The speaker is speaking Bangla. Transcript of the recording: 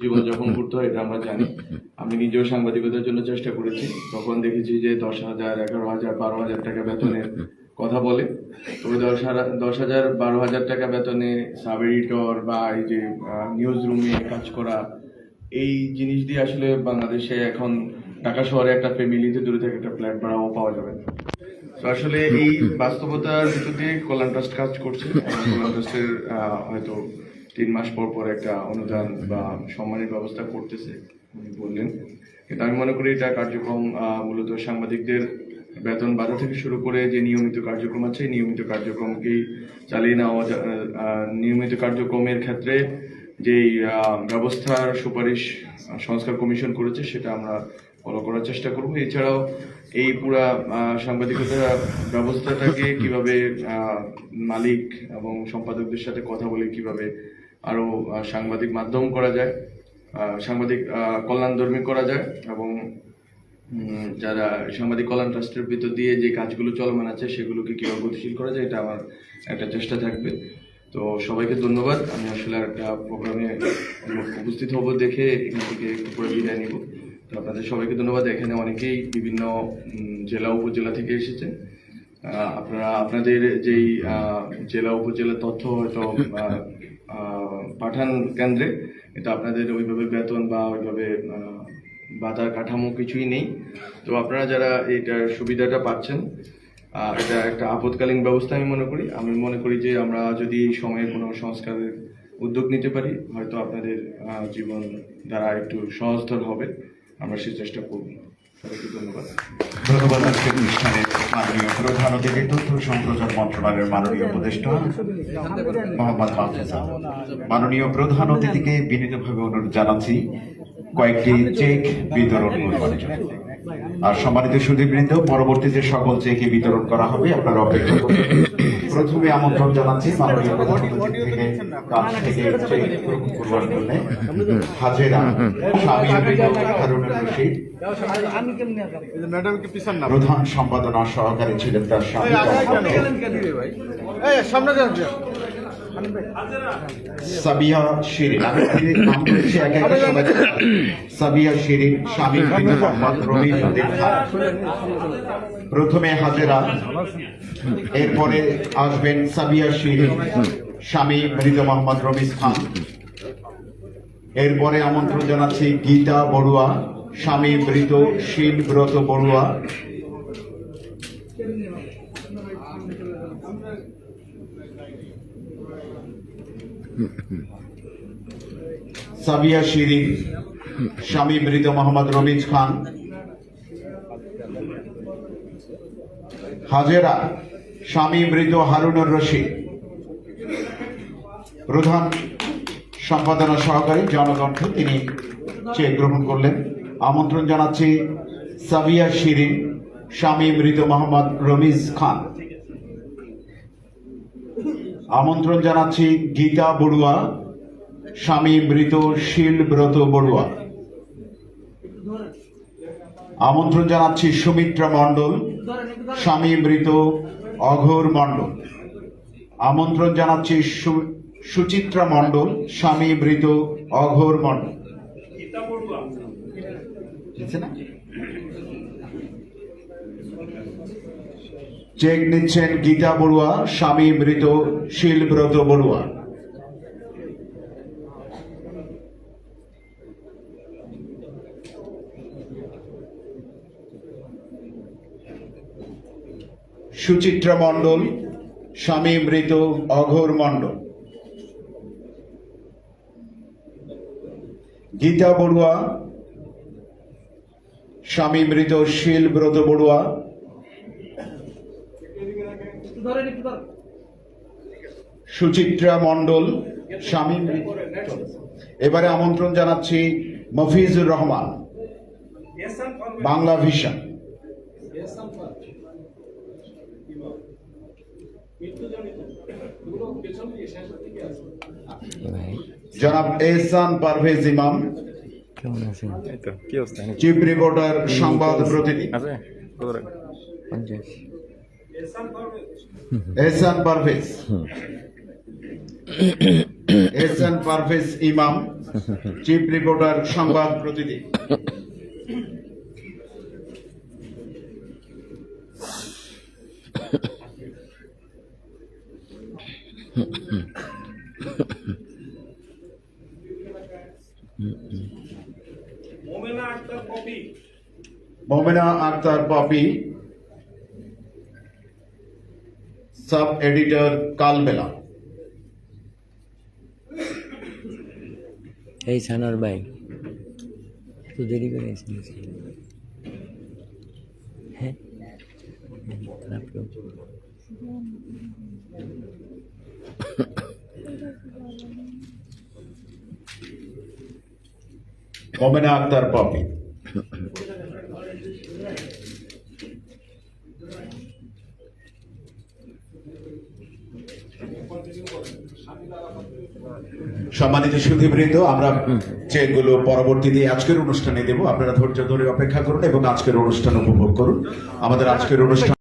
জীবনযাপন করতে হয়, এটা আমরা জানি। আমি নিজেও সাংবাদিকতার জন্য চেষ্টা করেছি। তখন দেখেছি যে দশ হাজার, এগারো হাজার, বারো হাজার টাকা বেতনের কথা বলে। তবে দশ হাজার দশ হাজার, বারো হাজার টাকা বেতনে সাব এডিটর বা এই যে নিউজ রুমে কাজ করা, এই জিনিস দিয়ে আসলে বাংলাদেশে এখন ঢাকা শহরে একটা ফ্যামিলিতে দূরে থেকে একটা ফ্ল্যাট ভাড়াও পাওয়া যাবে। না তো আসলে এই বাস্তবতার ভিতর দিয়ে কল্যাণ ট্রাস্ট কাজ করছে। কল্যাণ ট্রাস্টের হয়তো তিন মাস পর পর একটা অনুদান বা সম্মানের ব্যবস্থা করতেছে, উনি বললেন। কিন্তু আমি মনে করি এটা কার্যক্রম মূলত সাংবাদিকদের বেতন বাধা থেকে শুরু করে যে নিয়মিত কার্যক্রম আছে নিয়মিত কার্যক্রমকেই চালিয়ে নেওয়া নিয়মিত কার্যক্রমের ক্ষেত্রে যেই ব্যবস্থার সুপারিশ সংস্কার কমিশন করেছে, সেটা আমরা ফলো করার চেষ্টা করব। এছাড়াও এই পুরা সাংবাদিকতা ব্যবস্থাটাকে কীভাবে মালিক এবং সম্পাদকদের সাথে কথা বলে কীভাবে আরও সাংবাদিক মাধ্যম করা যায় সাংবাদিক আহ, কল্যাণধর্মী করা যায় এবং যারা সাংবাদিক কল্যাণ ট্রাস্টের ভিতর দিয়ে যে কাজগুলো চলমান আছে সেগুলোকে কীভাবে গতিশীল করা যায় এটা আমার একটা চেষ্টা থাকবে। তো সবাইকে ধন্যবাদ। আমি আসলে একটা প্রোগ্রামে উপস্থিত হব দেখে এখান থেকে একটু পরে বিদায় নিব। তো আপনাদের সবাইকে ধন্যবাদ। এখানে অনেকেই বিভিন্ন জেলা উপজেলা থেকে এসেছেন। আহ, আপনারা, আপনাদের যেই জেলা, উপজেলা তথ্য হয়তো পাঠান কেন্দ্রে, এটা আপনাদের ওইভাবে বেতন বা ওইভাবে বাজার কাঠামো কিছুই নেই। তো আপনারা যারা এইটার সুবিধাটা পাচ্ছেন এটা একটা আপদকালীন ব্যবস্থা আমি মনে করি। আমি মনে করি যে আমরা যদি এই সময়ে কোনো সংস্কারের উদ্যোগ নিতে পারি, হয়তো আপনাদের জীবন দ্বারা একটু সহজতর হবে। আমরা সে চেষ্টা করব। ধন্যবাদ। মাননীয় প্রধান তথ্য উপদেষ্টা মোহাম্মদ মাননীয় প্রধান অতিথিকে বিনীতভাবে জানাচ্ছি চেক বিতরণ। আর সম্মানিত সুদীবৃন্দ পরবর্তীতে সকল চেকে বিতরণ করা হবে, আপনারা অপেক্ষা করুন। প্রথমে আমন্ত্রণ জানাচ্ছি মাননীয় প্রধান থেকে কাছ থেকে হাজেরা স্বামী রশিদ প্রধান সম্পাদনা সহকারী ছিলেন তার স্বামী সামনে যান। সাবিয়া শিরিন। আমি নাম বলছি এক এক সবাই সাবিয়া শিরিন বিনু মোহাম্মদ প্রথমে হাজেরা এরপরে আসবেন সাবিয়া শিরিন স্বামী মৃত মোহাম্মদ রমিজ খান। এরপরে আমন্ত্রণ জানাচ্ছি গীতা বড়ুয়া স্বামী মৃত শীলব্রত বড়ুয়া। সাবিয়া শিরিন স্বামী মৃত মোহাম্মদ রমিজ খান, হাজেরা, স্বামী মৃত হারুনুর রশিদ, প্রধান সম্পাদনা সহকারী জনকণ্ঠ তিনি চেক গ্রহণ করলেন। আমন্ত্রণ জানাচ্ছি সাবিয়া শিরিন স্বামী মৃত মোহাম্মদ রমিজ খান। আমন্ত্রণ জানাচ্ছি গীতা বড়ুয়া স্বামী মৃত শীলব্রত বড়ুয়া। আমন্ত্রণ জানাচ্ছি সুমিত্রা মণ্ডল স্বামী মৃত অঘোর মণ্ডল। আমন্ত্রণ জানাচ্ছি সুচিত্রা মণ্ডল স্বামী মৃত অঘোর মণ্ডল লিখছে না? চেক নিচ্ছেন গীতা বড়ুয়া, স্বামী মৃত, শীলব্রত বড়ুয়া। সুচিত্রা মণ্ডল, স্বামী মৃত, অঘোর মণ্ডল। গীতা বড়ুয়া, স্বামী মৃত, শীলব্রত বড়ুয়া। সুচিত্রা মণ্ডল স্বামী এবারে আমন্ত্রণ জানাচ্ছি মফিজুর রহমান। বাংলা ভিশন। জনাব এহসান পারভেজ ইমাম কেমন আছেন? এই তো কি অবস্থা? চিফ রিপোর্টার সংবাদ প্রতিনিধি। Ehsan Parvez. S N Parvez Imam chief reporter Sangbad Pratidin Momena Akter Popy sub editor Kalbela এই সানার ভাই তো দেরি করে এসেছিস হ্যাঁ খারাপ লোক মোমেনা আক্তার পপি সম্মানিত সুধীবৃন্দ, আমরা চেকগুলো পরবর্তীতে আজকের অনুষ্ঠানে দেব। আপনারা ধৈর্য ধরে অপেক্ষা করুন এবং আজকের অনুষ্ঠান উপভোগ করুন। আমাদের আজকের অনুষ্ঠান